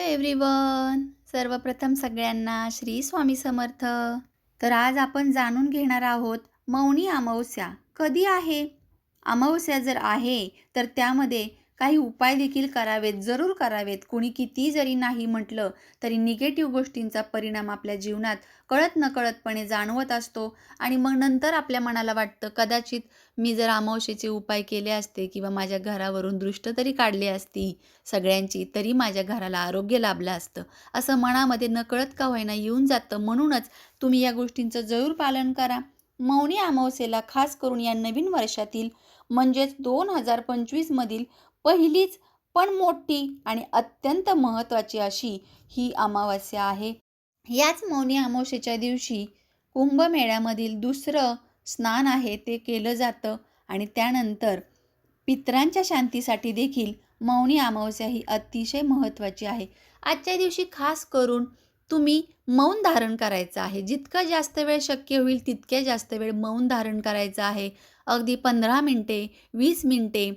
Hello everyone. सर्वप्रथम सगळ्यांना श्री स्वामी समर्थ. तर आज आपण जाणून घेणार आहोत मौनी अमावस्या कधी आहे? अमावस्या जर आहे तर त्यामध्ये काही उपाय देखील करावेत जरूर करावेत. कुणी किती जरी नाही म्हटलं तरी निगेटिव्ह गोष्टींचा परिणाम आपल्या जीवनात कळत नकळतपणे जाणवत असतो आणि मग नंतर आपल्या मनाला वाटतं कदाचित मी जर अमावशेचे उपाय केले असते किंवा माझ्या घरावरून दृष्ट तरी काढली असती सगळ्यांची तरी माझ्या घराला आरोग्य लाभलं असतं. असं मनामध्ये नकळत का होईना येऊन जातं. म्हणूनच तुम्ही या गोष्टींचं जरूर पालन करा. मौनी अमावस्येला खास करून या नवीन वर्षातील म्हणजेच दोन हजार पंचवीसमधील पहिलीच पण मोठी आणि अत्यंत महत्त्वाची अशी ही अमावस्या आहे. याच मौनी अमावस्येच्या दिवशी कुंभमेळ्यामधील दुसरं स्नान आहे ते केलं जातं आणि त्यानंतर पितरांच्या शांतीसाठी देखील मौनी अमावस्या ही अतिशय महत्त्वाची आहे. आजच्या दिवशी खास करून तुम्ही मौन धारण करायचं आहे. जितकं जास्त वेळ शक्य होईल तितक्या जास्त वेळ मौन धारण करायचं आहे. अगदी पंधरा मिनटे वीस मिनटे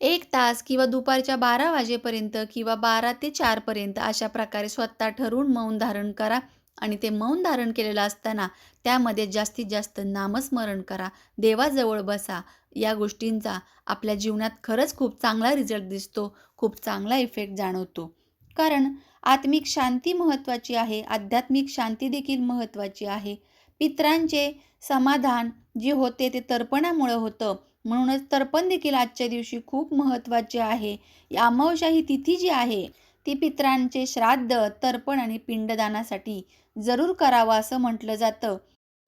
एक तास किंवा दुपारच्या बारा वाजेपर्यंत किंवा बारा ते चारपर्यंत अशा प्रकारे स्वतः ठरवून मौन धारण करा आणि ते मौन धारण केलेलं असताना त्यामध्ये जास्तीत जास्त नामस्मरण करा देवाजवळ बसा. या गोष्टींचा आपल्या जीवनात खरंच खूप चांगला रिझल्ट दिसतो खूप चांगला इफेक्ट जाणवतो. कारण आत्मिक शांती महत्त्वाची आहे आध्यात्मिक शांती देखील महत्त्वाची आहे. पित्रांचे समाधान जे होते ते तर्पणामुळं होतं म्हणूनच तर्पण देखील आजच्या दिवशी खूप महत्त्वाचे आहे. अमावस्या ही तिथी जी आहे ती पित्रांचे श्राद्ध तर्पण आणि पिंडदानासाठी जरूर करावं असं म्हटलं जातं.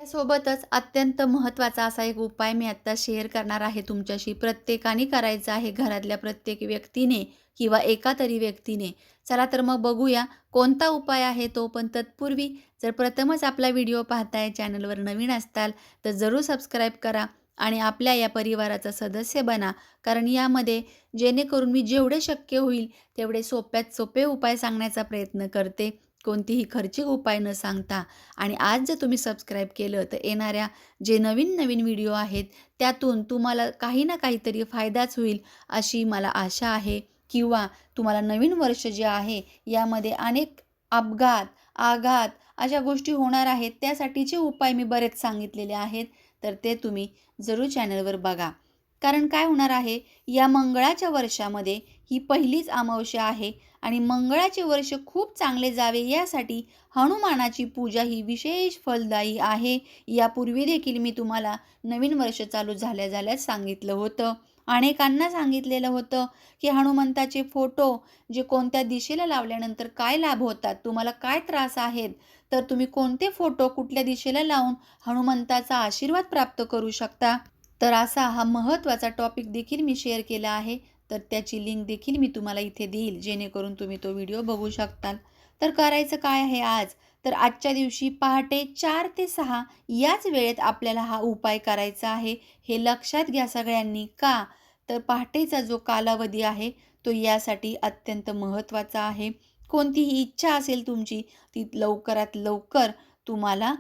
त्यासोबतच अत्यंत महत्त्वाचा असा एक उपाय मी आत्ता शेअर करणार आहे तुमच्याशी. प्रत्येकाने करायचा आहे घरातल्या प्रत्येक व्यक्तीने किंवा एका तरी व्यक्तीने. चला तर मग बघूया कोणता उपाय आहे तो पण तत्पूर्वी. जर प्रथमच आपला व्हिडिओ पाहताय चॅनलवर नवीन असताल तर जरूर सबस्क्राईब करा. आणि आपल्या या परिवाराचा सदस्य बना. कारण यामध्ये जेणेकरून मी जेवढे शक्य होईल तेवढे सोप्यात सोपे उपाय सांगण्याचा प्रयत्न करते. कोणतीही खर्चिक उपाय न सांगता. आणि आज जर तुम्ही सबस्क्राईब केलं तर येणाऱ्या जे नवीन नवीन व्हिडिओ आहेत त्यातून तुम्हाला काही ना काहीतरी फायदाच होईल अशी मला आशा आहे. किंवा तुम्हाला नवीन वर्ष जे आहे यामध्ये अनेक अपघात आघात अशा गोष्टी होणार आहेत. त्यासाठीचे उपाय मी बरेच सांगितलेले आहेत. तर ते तुम्ही जरूर चॅनलवर बघा. कारण काय होणार आहे या मंगळाच्या वर्षामध्ये ही पहिलीच अमावस्या आहे आणि मंगळाचे वर्ष खूप चांगले जावे यासाठी हनुमानाची पूजा ही विशेष फलदायी आहे. यापूर्वी देखील मी तुम्हाला नवीन वर्ष चालू झाल्या झाल्यास सांगितलं होतं. अनेकांना सांगितलेलं होतं की हनुमंताचे फोटो जे कोणत्या दिशेला लावल्यानंतर काय लाभ होतात तुम्हाला काय त्रास आहेत तर तुम्ही कोणते फोटो कुठल्या दिशेला लावून हनुमंताचा आशीर्वाद प्राप्त करू शकता? तर असा हा महत्त्वाचा टॉपिक देखील मी शेअर केला आहे. तर त्याची लिंक देखील मी तुम्हाला इथे देईल जेणेकरून तुम्ही तो व्हिडिओ बघू शकताल. तर करायचं काय आहे आज? तर आजच्या दिवशी पहाटे चार ते सहा याच वेळेत आपल्याला हा उपाय करायचा आहे. हे लक्षात घ्या सगळ्यांनी का? तर पहाटेचा जो कालावधी आहे तो यासाठी अत्यंत महत्त्वाचा आहे. कोणतीही इच्छा असेल तुमची ती लवकरात लवकर तुम्हाला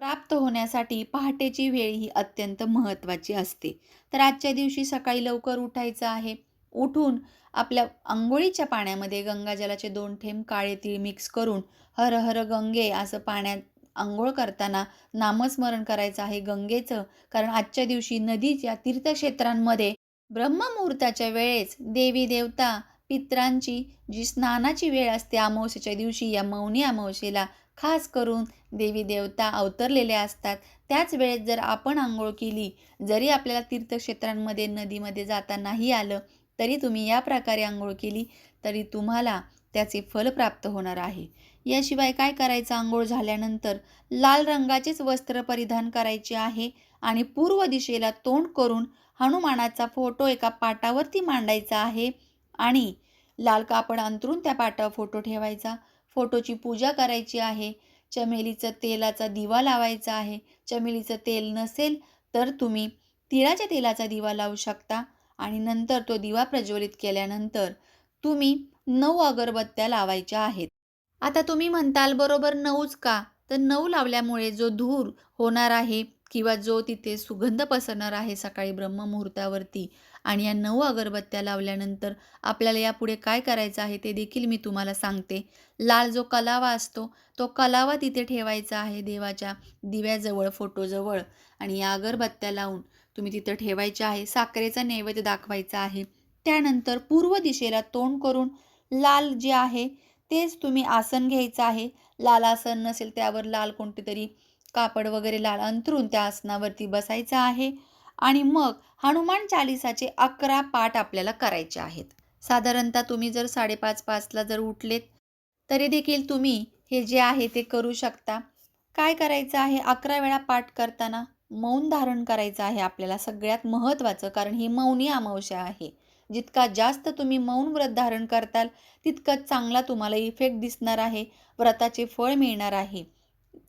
प्राप्त होण्यासाठी पहाटेची वेळ ही अत्यंत महत्त्वाची असते. तर आजच्या दिवशी सकाळी लवकर उठायचं आहे. उठून आपल्या आंघोळीच्या पाण्यामध्ये गंगाजलाचे दोन थेंब काळे तीळ मिक्स करून हर हर गंगे असं पाण्यात आंघोळ करताना नामस्मरण करायचं आहे गंगेचं. कारण आजच्या दिवशी नदीच्या तीर्थक्षेत्रांमध्ये ब्रह्ममुहूर्ताच्या वेळेस देवी देवता पित्रांची जी स्नानाची वेळ असते अमावस्येच्या दिवशी या मौनी अमावस्येला खास करून देवी देवता अवतरलेल्या असतात. त्याच वेळेत जर आपण आंघोळ केली जरी आपल्याला तीर्थक्षेत्रांमध्ये नदीमध्ये जाता नाही आलं तरी तुम्ही या प्रकारे आंघोळ केली तरी तुम्हाला त्याचे फल प्राप्त होणार आहे. याशिवाय काय करायचं? आंघोळ झाल्यानंतर लाल रंगाचेच वस्त्र परिधान करायचे आहे आणि पूर्व दिशेला तोंड करून हनुमानाचा फोटो एका पाटावरती मांडायचा आहे आणि लाल कापड अंतरून त्या पाटावर फोटो ठेवायचा. फोटोची पूजा करायची आहे. चमेलीचं तेलाचा दिवा लावायचा आहे. चमेलीचं तेल नसेल तर तुम्ही तिळाच्या तेलाचा दिवा लावू शकता आणि नंतर तो दिवा प्रज्वलित केल्यानंतर तुम्ही नऊ अगरबत्त्या लावायच्या आहेत. आता तुम्ही म्हणताल बरोबर नऊच का? तर नऊ लावल्यामुळे जो धूर होणार आहे किंवा जो तिथे सुगंध पसरणार आहे सकाळी ब्रह्ममुहूर्तावरती आणि या नऊ अगरबत्त्या लावल्यानंतर आपल्याला यापुढे काय करायचं आहे ते देखील मी तुम्हाला सांगते. लाल जो कलावा असतो तो कलावा तिथे ठेवायचा आहे देवाच्या दिव्याजवळ फोटोजवळ. आणि या अगरबत्त्या लावून तुम्ही तिथं ठेवायच्या आहे साखरेचा नैवेद्य दाखवायचा आहे. त्यानंतर पूर्व दिशेला तोंड करून लाल जे आहे तेच तुम्ही आसन घ्यायचं आहे. लाल आसन नसेल त्यावर लाल कोणते तरी कापड वगैरे लाल अंथरून त्या आसनावरती बसायचं आहे. आणि मग हनुमान चालिसाचे अकरा पाठ आपल्याला करायचे आहेत. साधारणतः तुम्ही जर साडेपाच पाचला जर उठलेत तरी देखील तुम्ही हे जे आहे ते करू शकता. काय करायचं आहे? अकरा वेळा पाठ करताना मौन धारण करायचं आहे आपल्याला सगळ्यात महत्त्वाचं कारण ही मौनी अमावस्या आहे. जितका जास्त तुम्ही मौन व्रत धारण करताल तितकं चांगला तुम्हाला इफेक्ट दिसणार आहे. व्रताचे फळ मिळणार आहे.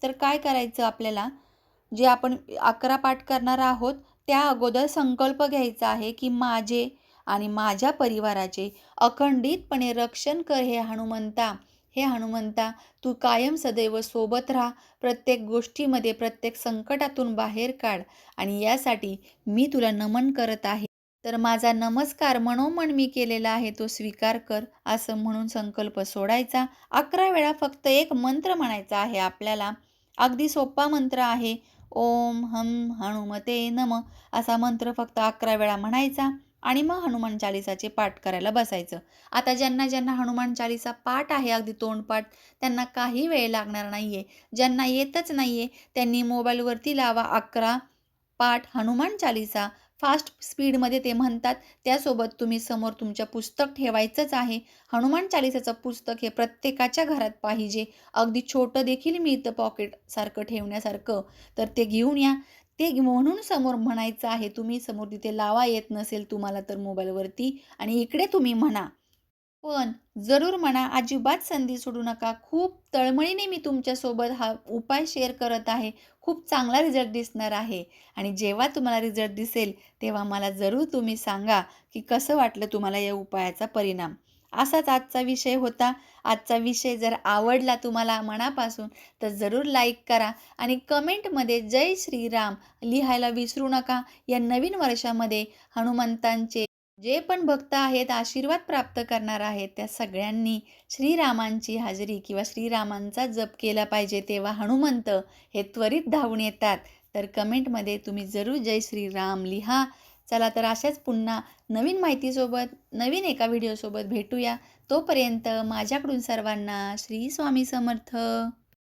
तर काय करायचं आपल्याला? जे आपण अकरा पाठ करणार आहोत त्या अगोदर संकल्प घ्यायचा आहे की माझे आणि माझ्या परिवाराचे अखंडितपणे रक्षण कर हे हनुमंता. हे हनुमंता तू कायम सदैव सोबत राहा. प्रत्येक गोष्टीमध्ये प्रत्येक संकटातून बाहेर काढ आणि यासाठी मी तुला नमन करत आहे. तर माझा नमस्कार मनोमन मी केलेला आहे तो स्वीकार कर असं म्हणून संकल्प सोडायचा. अकरा वेळा फक्त एक मंत्र म्हणायचा आहे आपल्याला. अगदी सोपा मंत्र आहे. ओम हम हनुमते नम असा मंत्र फक्त अकरा वेळा म्हणायचा आणि मग हनुमान चालिसाचे पाठ करायला बसायचं. आता ज्यांना ज्यांना हनुमान चालिसा पाठ आहे अगदी तोंडपाठ त्यांना काही वेळ लागणार नाही आहे ज्यांना येतच नाही आहे त्यांनी मोबाईलवरती लावा अकरा पाठ हनुमान चालिसा. फास्ट स्पीडमध्ये ते म्हणतात त्यासोबत तुम्ही समोर तुमच्या पुस्तक ठेवायचंच आहे. हनुमान चालिसाचं पुस्तक हे प्रत्येकाच्या घरात पाहिजे. अगदी छोटं देखील मिळतं पॉकेटसारखं ठेवण्यासारखं. तर ते घेऊन या. ते म्हणून समोर म्हणायचं आहे तुम्ही समोर तिथे लावा येत नसेल तुम्हाला तर मोबाईलवरती आणि इकडे तुम्ही म्हणा. पण जरूर म्हणा अजिबात संधी सोडू नका. खूप तळमळीने मी तुमच्यासोबत हा उपाय शेअर करत आहे. खूप चांगला रिझल्ट दिसणार आहे. आणि जेव्हा तुम्हाला रिझल्ट दिसेल तेव्हा मला जरूर तुम्ही सांगा की कसं वाटलं तुम्हाला या उपायाचा परिणाम. असाच आजचा विषय होता. आजचा विषय जर आवडला तुम्हाला मनापासून तर जरूर लाईक करा. आणि कमेंटमध्ये जय श्रीराम लिहायला विसरू नका. या नवीन वर्षामध्ये हनुमंतांचे जे पण भक्त आहेत आशीर्वाद प्राप्त करणार आहेत त्या सगळ्यांनी श्रीरामांची हाजरी किंवा श्रीरामांचा जप केला पाहिजे तेव्हा हनुमंत हे त्वरित धावून येतात. तर कमेंटमध्ये तुम्ही जरूर जय श्रीराम लिहा. चला तर अशाच पुन्हा नवीन माहितीसोबत नवीन एका व्हिडिओसोबत भेटूया. तोपर्यंत माझ्याकडून सर्वांना श्री स्वामी समर्थ.